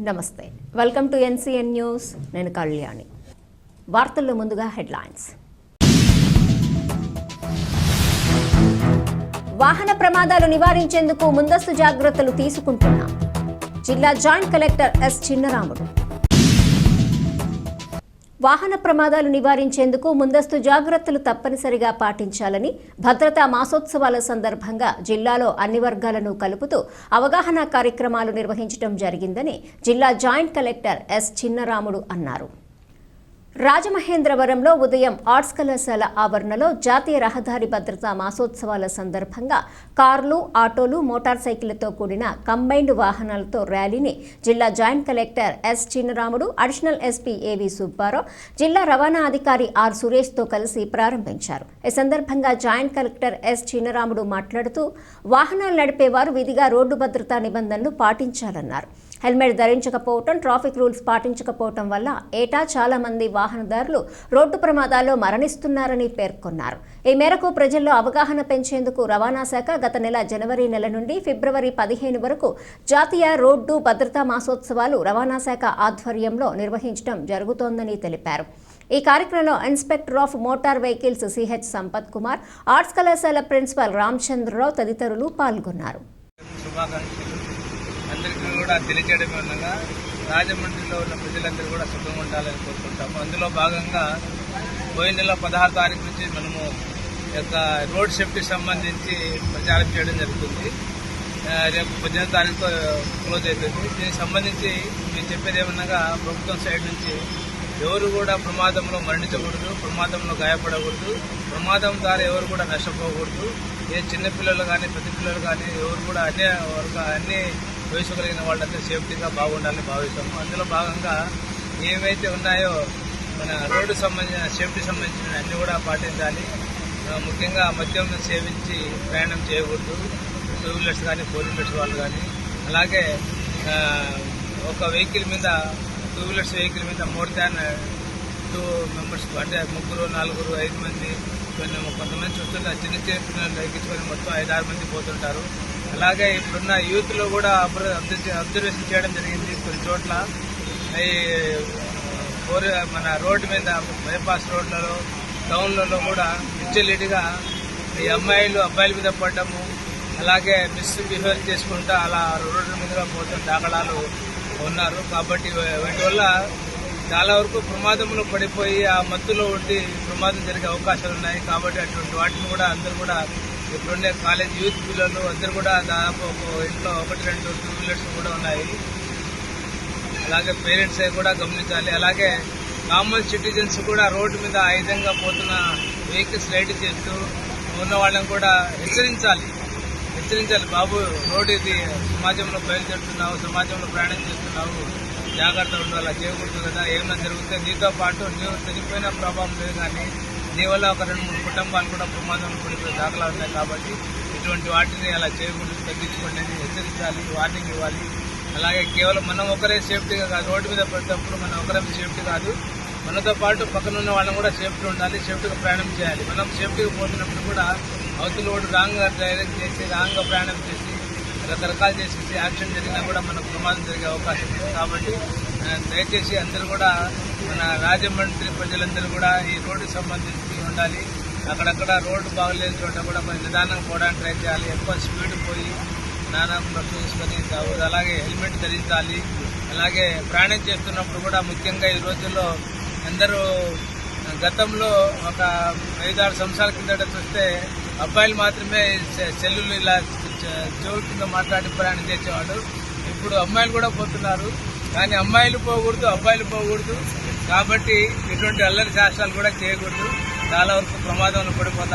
నమస్తే. Welcome to NCN news నేను కళ్యాణి. వార్తల్లో ముందుగా హెడ్లైన్స్. వాహన ప్రమాదాలు నివారించేందుకు ముందస్తు జాగ్రత్తలు తీసుకుంటున్నాం. జిల్లా జాయింట్ కలెక్టర్ ఎస్ చిన్నరాముడు. వాహన ప్రమాదాలు నివారించేందుకు ముందస్తు జాగ్రత్తలు తప్పనిసరిగా పాటించాలని భద్రతా మాసోత్సవాల సందర్భంగా జిల్లాలో అన్ని వర్గాలను కలుపుతూ అవగాహన కార్యక్రమాలు నిర్వహించడం జరిగిందని జిల్లా జాయింట్ కలెక్టర్ ఎస్ చిన్నరాముడు అన్నారు. రాజమహేంద్రవరంలో ఉదయం ఆర్ట్స్ కళాశాల ఆవరణలో జాతీయ రహదారి భద్రతా మాసోత్సవాల సందర్భంగా కార్లు ఆటోలు మోటార్ సైకిళ్ళతో కూడిన కంబైన్డ్ వాహనాలతో ర్యాలీని జిల్లా joint collector S Chinnaramudu additional SP A V Subbarao జిల్లా రవాణా అధికారి ఆర్ సురేష్తో కలిసి ప్రారంభించారు. ఈ సందర్భంగా జాయింట్ కలెక్టర్ ఎస్ చిన్నరాముడు మాట్లాడుతూ వాహనాలు నడిపేవారు విధిగా రోడ్డు భద్రతా నిబంధనలు పాటించాలన్నారు. హెల్మెట్ ధరించకపోవటం ట్రాఫిక్ రూల్స్ పాటించకపోవటం వల్ల ఏటా చాలా మంది వాహనదారులు రోడ్డు ప్రమాదాల్లో మరణిస్తున్నారని పేర్కొన్నారు. ఈ మేరకు ప్రజల్లో అవగాహన పెంచేందుకు రవాణా శాఖ గత నెల జనవరి నెల నుండి ఫిబ్రవరి పదిహేను వరకు జాతీయ రోడ్డు భద్రతా మాసోత్సవాలు రవాణా శాఖ ఆధ్వర్యంలో నిర్వహించడం జరుగుతోందని తెలిపారు. ఈ కార్యక్రమంలో inspector of motor vehicles C H Sampath Kumar arts కళాశాల ప్రిన్సిపాల్ రామచంద్రరావు తదితరులు పాల్గొన్నారు. శుభాకాంక్షలు. అందరికీ కూడా తెలియజేయడం ఉండగా రాజమండ్రిలో ఉన్న ప్రజలందరూ కూడా సుఖంగా ఉండాలని కోరుకుంటాము. అందులో భాగంగా పోయిన నెల పదహారు తారీఖు నుంచి మనము యొక్క రోడ్ సేఫ్టీ సంబంధించి ప్రచారం చేయడం జరుగుతుంది. రేపు పద్దెనిమిది తారీఖుతో క్లోజ్ అవుతుంది దీనికి సంబంధించి మేము చెప్పేది ఏమనగా ప్రభుత్వం సైడ్ నుంచి ఎవరు కూడా ప్రమాదంలో మరణించకూడదు ప్రమాదంలో గాయపడకూడదు ప్రమాదం ద్వారా ఎవరు కూడా నష్టపోకూడదు. ఏ చిన్నపిల్లలు కానీ పెద్ద పిల్లలు కానీ ఎవరు కూడా అన్ని వర్గ అన్ని వయసు కలిగిన వాళ్ళంతా సేఫ్టీగా బాగుండాలని భావిస్తాము. అందులో భాగంగా ఏమైతే ఉన్నాయో మన రోడ్డు సంబంధించిన సేఫ్టీ సంబంధించిన అన్నీ కూడా పాటించాలి. ముఖ్యంగా మద్యం సేవించి ప్రయాణం చేయకూడదు. టూ వీలర్స్ కానీ ఫోర్ వీలర్స్ వాళ్ళు కానీ. అలాగే ఒక వెహికల్ మీద టూ వీలర్స్ వెహికల్ మీద మోర్ దాన్ టూ మెంబర్స్ అంటే ముగ్గురు నలుగురు ఐదు మంది కొన్ని కొంతమంది చూస్తుంటే చిన్న చిన్న పిల్లలు ఎక్కించుకొని మొత్తం ఐదు ఆరు మంది పోతుంటారు. అలాగే ఇప్పుడున్న యూత్లో కూడా అబ్జర్వేషన్ చేయడం జరిగింది కొన్ని చోట్ల. ఈ మన రోడ్డు మీద బైపాస్ రోడ్లలో టౌన్లలో కూడా విచ్చలిడిగా ఈ అమ్మాయిలు అబ్బాయిల మీద పడ్డము. అలాగే మిస్ బిహేవ్ చేసుకుంటూ అలా రోడ్ల మీదుగా పోతున్న దాఖలాలు ఉన్నారు. కాబట్టి వీటి వల్ల చాలా వరకు ప్రమాదంలో పడిపోయి ఆ మత్తులో ఉండి ప్రమాదం జరిగే అవకాశాలు ఉన్నాయి. కాబట్టి అటువంటి వాటిని కూడా అందరూ కూడా ఇప్పుడుండే కాలేజ్ యూత్ పిల్లలు అందరూ కూడా దాదాపు ఒక ఇంట్లో ఒకటి రెండు టూ వీలర్స్ కూడా ఉన్నాయి. అలాగే పేరెంట్స్ కూడా గమనించాలి. అలాగే కామన్ సిటిజన్స్ కూడా రోడ్డు మీద ఆయుధంగా పోతున్న వెహికల్స్ రైడ్ చేస్తూ ఉన్న వాళ్ళని కూడా హెచ్చరించాలి. హెచ్చరించాలి. బాబు రోడ్డు ఇది సమాజంలో బయలుదేరుతున్నావు సమాజంలో ప్రయాణం చేస్తున్నావు. జాగ్రత్త ఉండాలి. చేయకూడదు కదా. ఏమైనా జరిగితే నీతో పాటు నీవు చనిపోయిన ప్రభావం లేదు కానీ దీనివల్ల ఒక రెండు మూడు కుటుంబాలు కూడా ప్రమాదంలో పడిపోయే దాఖలు ఉన్నాయి కాబట్టి ఇటువంటి వాటిని అలా చేయకూడదు తగ్గించుకోండి అని హెచ్చరించాలి వార్నింగ్ ఇవ్వాలి. అలాగే కేవలం మనం ఒకరే సేఫ్టీగా కాదు రోడ్డు మీద పడేటప్పుడు మనం ఒకరే సేఫ్టీ కాదు. మనతో పాటు పక్కన ఉన్న వాళ్ళని కూడా సేఫ్టీ ఉండాలి సేఫ్టీగా ప్రయాణం చేయాలి. మనం సేఫ్టీగా పోతున్నప్పుడు కూడా అవతల రోడ్డు రాంగ్గా డైరెక్ట్ చేసి రాంగ్గా ప్రయాణం చేసి రకరకాలు చేసేసి యాక్షన్ జరిగినా కూడా మనకు ప్రమాదం జరిగే అవకాశం ఉంది కాబట్టి దయచేసి అందరూ కూడా మన రాజమండ్రి ప్రజలందరూ కూడా ఈ రోడ్డుకి సంబంధించి ఉండాలి. అక్కడక్కడ రోడ్డు బాగలేని చోట కూడా మనం నిదానంగా పోవడానికి ట్రై చేయాలి. ఎక్కువ స్పీడ్ పోయి స్నానం చూసుకొని కావద్దు అలాగే హెల్మెట్ ధరించాలి. అలాగే ప్రయాణం చేస్తున్నప్పుడు కూడా ముఖ్యంగా ఈ రోజుల్లో అందరూ గతంలో ఒక ఐదారు సంవత్సరాల కిందట చూస్తే అబ్బాయిలు మాత్రమే సెల్లులు ఇలా చె- కింద మాట్లాడి ప్రయాణం చేసేవాడు. ఇప్పుడు అమ్మాయిలు కూడా పోతున్నారు. కానీ అమ్మాయిలు పోకూడదు అబ్బాయిలు పోకూడదు. కాబట్టి ఇటువంటి అల్లరి శాస్త్రాలు కూడా చేయకూడదు. చాలా వరకు ప్రమాదంలో పడిపోతారు.